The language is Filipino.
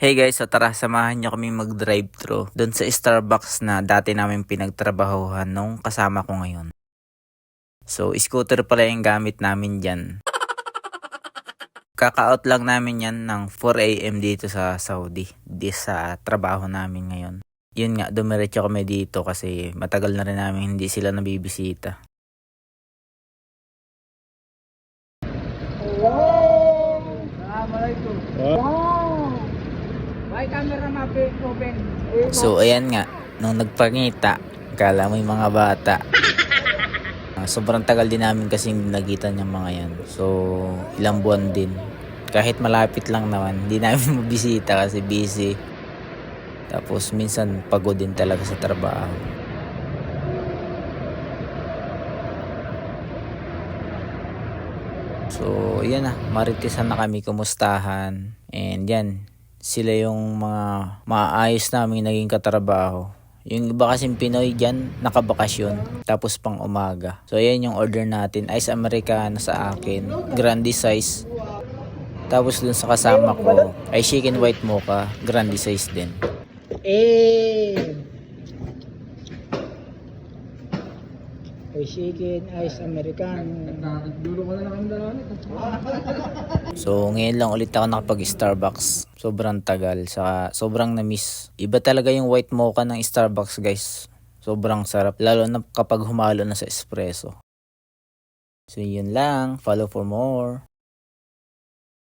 Hey guys, so tara samahan nyo kami mag-drive-thru doon sa Starbucks na dati namin pinagtrabahuhan nung kasama ko ngayon. So, scooter pala yung gamit namin dyan. Kaka-out lang namin yan ng 4am dito sa Saudi, di sa trabaho namin ngayon. Yun nga, dumiretso kami dito kasi matagal na rin namin hindi sila nabibisita. Camera mapi open. So, ayan nga, nung nagpangita, kala mo yung mga bata. Ah, sobrang tagal din namin kasi nakita yung mga yan. So, ilang buwan din. Kahit malapit lang naman, hindi namin mabisita kasi busy. Tapos, minsan pagod din talaga sa trabaho. So, yan na. Maritisan na kami, kumustahan. And yan, sila yung mga maayos namin naging katrabaho. Yung iba kasing Pinoy dyan, nakabakasyon, tapos pang umaga. So, ayan yung order natin. Ice Americano sa akin, grande size. Tapos dun sa kasama ko, ay chicken white mocha, grande size din. Eh. Ay chicken, ice americano. Dulo ko na lang ang dalawa So, ngayon lang ulit ako nakapag-Starbucks. Sobrang tagal. Saka, sobrang na-miss. Iba talaga yung white mocha ng Starbucks, guys. Sobrang sarap. Lalo na kapag humalo na sa espresso. So, yun lang. Follow for more.